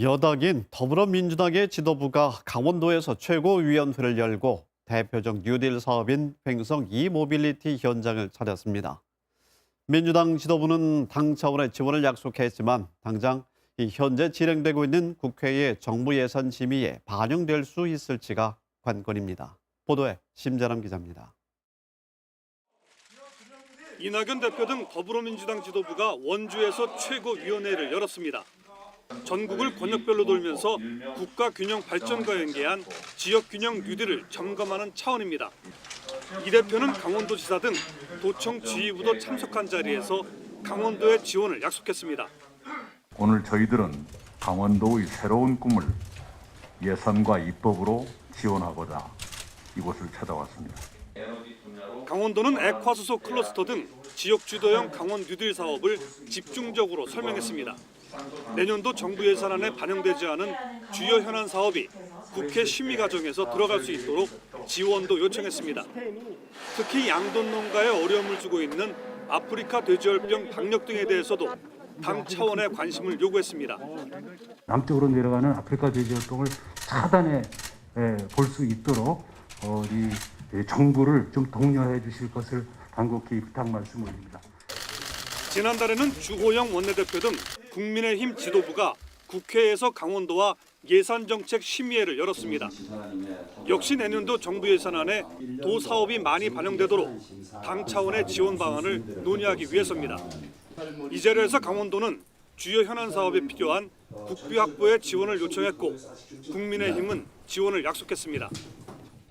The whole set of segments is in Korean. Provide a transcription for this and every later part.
여당인 더불어민주당의 지도부가 강원도에서 최고위원회를 열고 대표적 뉴딜 사업인 횡성 이모빌리티 현장을 차렸습니다. 민주당 지도부는 당 차원의 지원을 약속했지만 당장 이 현재 진행되고 있는 국회의 정부 예산 심의에 반영될 수 있을지가 관건입니다. 보도에 심재남 기자입니다. 이낙연 대표 등 더불어민주당 지도부가 원주에서 최고위원회를 열었습니다. 전국을 권역별로 돌면서 국가 균형 발전과 연계한 지역 균형 뉴딜을 점검하는 차원입니다. 이 대표는 강원도지사 등 도청 지휘부도 참석한 자리에서 강원도의 지원을 약속했습니다. 오늘 저희들은 강원도의 새로운 꿈을 예산과 입법으로 지원하고자 이곳을 찾아왔습니다. 강원도는 액화수소 클러스터 등 지역 주도형 강원 뉴딜 사업을 집중적으로 설명했습니다. 내년도 정부 예산안에 반영되지 않은 주요 현안 사업이 국회 심의 과정에서 들어갈 수 있도록 지원도 요청했습니다. 특히 양돈 농가에 어려움을 주고 있는 아프리카 돼지열병 방역 등에 대해서도 당 차원의 관심을 요구했습니다. 남쪽으로 내려가는 아프리카 돼지열병을 차단해 볼 수 있도록 어, 정부를 좀 독려해 주실 것을 간곡히 부탁 말씀드립니다. 지난달에는 주호영 원내대표 등 국민의힘 지도부가 국회에서 강원도와 예산정책 심의회를 열었습니다. 역시 내년도 정부 예산안에 도 사업이 많이 반영되도록 당 차원의 지원 방안을 논의하기 위해서입니다. 이 자리에서 강원도는 주요 현안 사업에 필요한 국비 확보에 지원을 요청했고 국민의힘은 지원을 약속했습니다.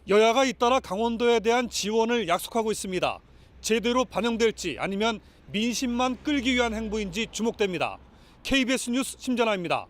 여야가 잇따라 강원도에 대한 지원을 약속하고 있습니다. 제대로 반영될지 아니면 민심만 끌기 위한 행보인지 주목됩니다. KBS 뉴스 심전아입니다.